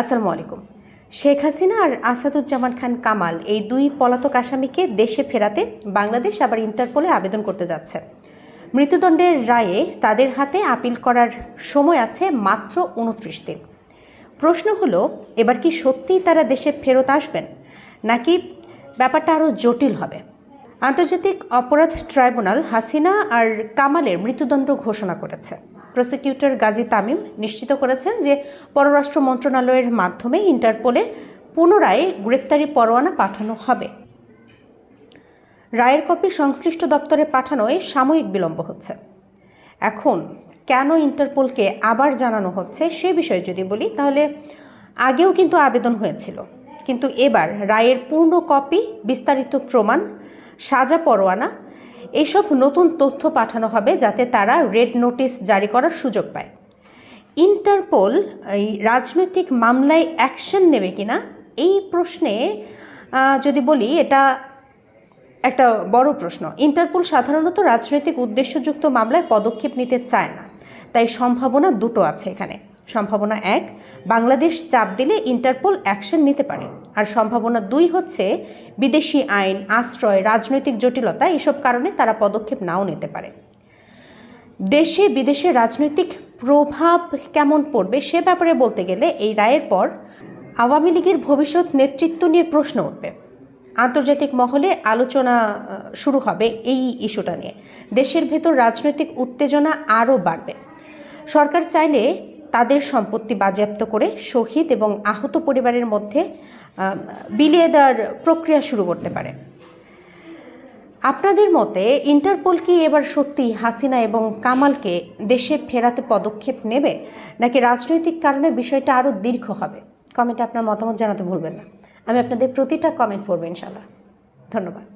আসসালামু আলাইকুম। শেখ হাসিনা আর আসাদুজ্জামান খান কামাল এই দুই পলাতক আসামিকে দেশে ফেরাতে বাংলাদেশ আবার ইন্টারপোলে আবেদন করতে যাচ্ছে। মৃত্যুদণ্ডের রায়ে তাদের হাতে আপিল করার সময় আছে মাত্র উনত্রিশ দিন। প্রশ্ন হলো, এবার কি সত্যিই তারা দেশে ফেরত আসবেন? নাকি ব্যাপারটা আরও জটিল হবে? আন্তর্জাতিক অপরাধ ট্রাইব্যুনাল হাসিনা আর কামালের মৃত্যুদণ্ড ঘোষণা করেছে। প্রসিকিউটর গাজী তামিম নিশ্চিত করেছেন যে পররাষ্ট্র মন্ত্রণালয়ের মাধ্যমে ইন্টারপোলে পুনরায় গ্রেপ্তারি পরোয়ানা পাঠানো হবে। রায়ের কপি সংশ্লিষ্ট দপ্তরে পাঠানোয় সাময়িক বিলম্ব হচ্ছে। এখন কেন ইন্টারপোলকে আবার জানানো হচ্ছে সে বিষয়ে যদি বলি, তাহলে আগেও কিন্তু আবেদন হয়েছিল। কিন্তু এবার রায়ের পূর্ণ কপি, বিস্তারিত প্রমাণ, সাজা পরোয়ানা এইসব নতুন তথ্য পাঠানো হবে যাতে তারা রেড নোটিশ জারি করার সুযোগ পায়। ইন্টারপোল এই রাজনৈতিক মামলায় অ্যাকশন নেবে কিনা, এই প্রশ্নে যদি বলি, এটা একটা বড় প্রশ্ন। ইন্টারপোল সাধারণত রাজনৈতিক উদ্দেশ্যযুক্ত মামলায় পদক্ষেপ নিতে চায় না, তাই সম্ভাবনা দুটো আছে এখানে। সম্ভাবনা এক, বাংলাদেশ চাপ দিলে ইন্টারপোল অ্যাকশন নিতে পারে। আর সম্ভাবনা দুই হচ্ছে, বিদেশি আইন, আশ্রয়, রাজনৈতিক জটিলতা, এসব কারণে তারা পদক্ষেপ নাও নিতে পারে। দেশে বিদেশে রাজনৈতিক প্রভাব কেমন পড়বে সে ব্যাপারে বলতে গেলে এই রায়ের পর আওয়ামী লীগের ভবিষ্যৎ নেতৃত্ব নিয়ে প্রশ্ন উঠবে। আন্তর্জাতিক মহলে আলোচনা শুরু হবে এই ইস্যুটা নিয়ে। দেশের ভেতর রাজনৈতিক উত্তেজনা আরও বাড়বে। সরকার চাইলে তাদের সম্পত্তি বাজেয়াপ্ত করে শহীদ এবং আহত পরিবারের মধ্যে বিলিয়ে দেওয়ার প্রক্রিয়া শুরু করতে পারে। আপনাদের মতে ইন্টারপোল কি এবার সত্যি হাসিনা এবং কামালকে দেশে ফেরাতে পদক্ষেপ নেবে, নাকি রাজনৈতিক কারণে বিষয়টা আরও দীর্ঘ হবে? কমেন্টে আপনার মতামত জানাতে ভুলবেন না। আমি আপনাদের প্রতিটা কমেন্ট পড়ব ইনশাল্লাহ ধন্যবাদ।